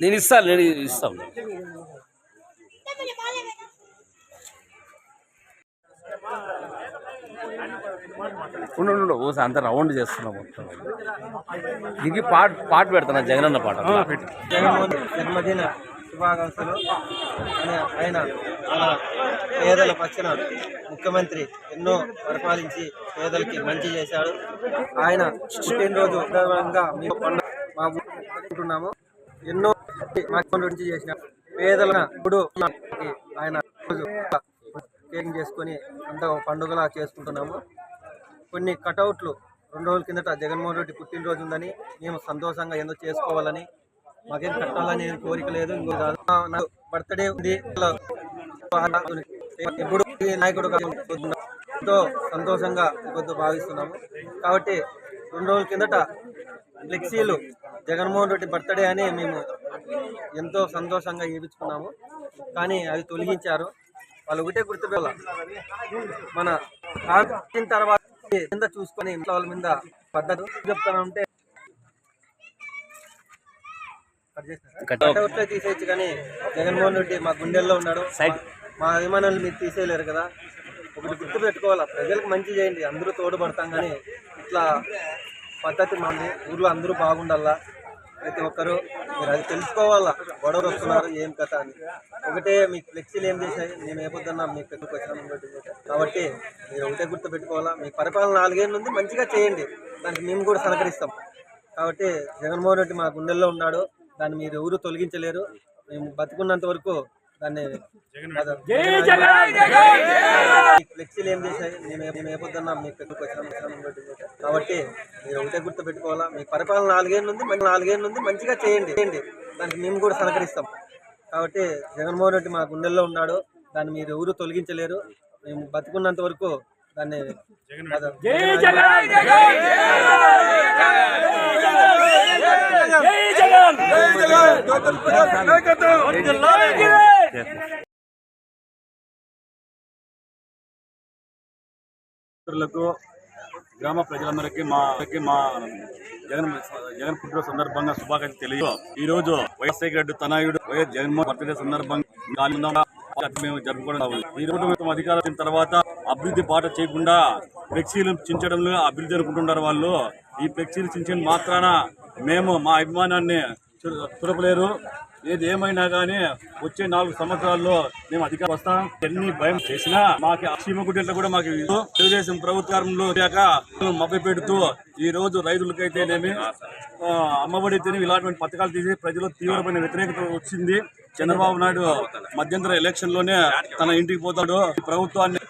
నేను ఇస్తాను నేను ఇస్తాను ఉండు ఉండు, అంతా రౌండ్ చేస్తున్నా మొత్తం. దిగి పాట పాట పెడతాను జగనన్న పాట. జగన్మోహన్ జన్మదిన శుభాకాంక్షలు. ఆయన పేదల పక్షన ముఖ్యమంత్రి ఎన్నో పరిపాలించి పేదలకి మంచి చేశాడు. ఆయన పుట్టినరోజు సందర్భంగా మేము పండుగ మా ఊరుకుంటున్నాము ఎన్నో నుంచి చేసిన పేదల ఇప్పుడు ఆయన రోజు చేసుకొని అంత పండుగలా చేసుకుంటున్నాము. కొన్ని కటౌట్లు రెండు రోజుల కిందట జగన్మోహన్ రెడ్డి పుట్టినరోజు ఉందని మేము సంతోషంగా ఏదో చేసుకోవాలని మాకేం కట్టాలని కోరిక లేదు ఇంకో నాకు బర్త్డే ఉంది. ఎప్పుడు నాయకుడు ఎంతో సంతోషంగా కొద్ది భావిస్తున్నాము. కాబట్టి రెండు రోజుల కిందట ఫ్లెక్సీలు జగన్మోహన్ రెడ్డి బర్త్డే అని మేము ఎంతో సంతోషంగా చేయించుకున్నాము కానీ అవి తొలగించారు. వాళ్ళు ఒకటే గుర్తుపెట్టాల మన ఆడిన తర్వాత కింద చూసుకొని వాళ్ళ మీద పద్ధతి చెప్తానంటే కట్ కట్టే తీసేయచ్చు కానీ జగన్మోహన్ రెడ్డి మా గుండెల్లో ఉన్నాడు. మా అభిమానులు మీరు తీసేయలేరు కదా. ఒకటి గుర్తు పెట్టుకోవాలా ప్రజలకు మంచి చేయండి. అందరూ తోడుపడతాం కానీ ఇట్లా పద్ధతి మంది ఊర్లో అందరూ బాగుండాలా? ప్రతి ఒక్కరు మీరు అది తెలుసుకోవాలా? గొడవలు వస్తున్నారు ఏం కథ అని. ఒకటే మీకు ఫ్లెక్సీలు ఏం చేశాయి? మేము ఏ పొద్దున్నా మీకు పెద్దకు వచ్చినాం కాబట్టి మీరు ఒకటే గుర్తు పెట్టుకోవాలా మీ పరిపాలన నాలుగేళ్ళు ఉంది మంచిగా చేయండి. దానికి మేము కూడా సహకరిస్తాం. కాబట్టి జగన్మోహన్ రెడ్డి మా గుండెల్లో ఉన్నాడు. దాన్ని మీరు ఎవరు తొలగించలేరు. మేము బతుకున్నంత వరకు దాన్ని ఫ్లెక్సీలు ఏం చేశాయి మేము ఏ- పొద్దున్నా మీకు పెట్టుకు. కాబట్టి మీరు ఒకటే గుర్తు పెట్టుకోవాలా మీ పరిపాలన నాలుగేళ్ళు ఉంది మంచి నాలుగేళ్ళ ఉంది మంచిగా చేయండి చేయండి దానికి మేము కూడా సహకరిస్తాం కాబట్టి జగన్మోహన్ రెడ్డి మా గుండెల్లో ఉన్నాడు దాన్ని మీరు ఎవరు తొలగించలేరు మేము బతుకున్నంత వరకు దాన్ని మిత్రులకు గ్రామ ప్రజలందరికీ మా మా జగన్ జగన్ పుట్టిన సందర్భంగా శుభాకాంక్షలు తెలియ ఈ రోజు వైఎస్ రెడ్డి తనయుడు వైఎస్ జగన్మోహన్ బర్త్డే సందర్భంగా మేము జరుపుకోవడం ఈ రోజు మేము అధికారం వచ్చిన తర్వాత అభివృద్ధి బాట చేయకుండా ఫ్లెక్సీలు చించడంలో అభివృద్ధి అనుకుంటున్నారు వాళ్ళు. ఈ ఫ్లెక్సీలు చించిన మాత్రాన మేము మా అభిమానాన్ని చు- చురపలేరు ఏది ఏమైనా కానీ వచ్చే నాలుగు సంవత్సరాల్లో మేము అధికారం వస్తాం. ఎన్ని భయం చేసినా మాకు సీమ కూడా మాకు తెలుగుదేశం ప్రభుత్వంలో లేక మభ్య పెడుతూ ఈ రోజు రైతులకైతేనేమి ఆ, అమ్మఒడి తిని ఇలాంటి పథకాలు తీసి ప్రజలు తీవ్రమైన వ్యతిరేకత వచ్చింది. చంద్రబాబు నాయుడు మధ్యంతర ఎలక్షన్లోనే తన ఇంటికి పోతాడు. ప్రభుత్వాన్ని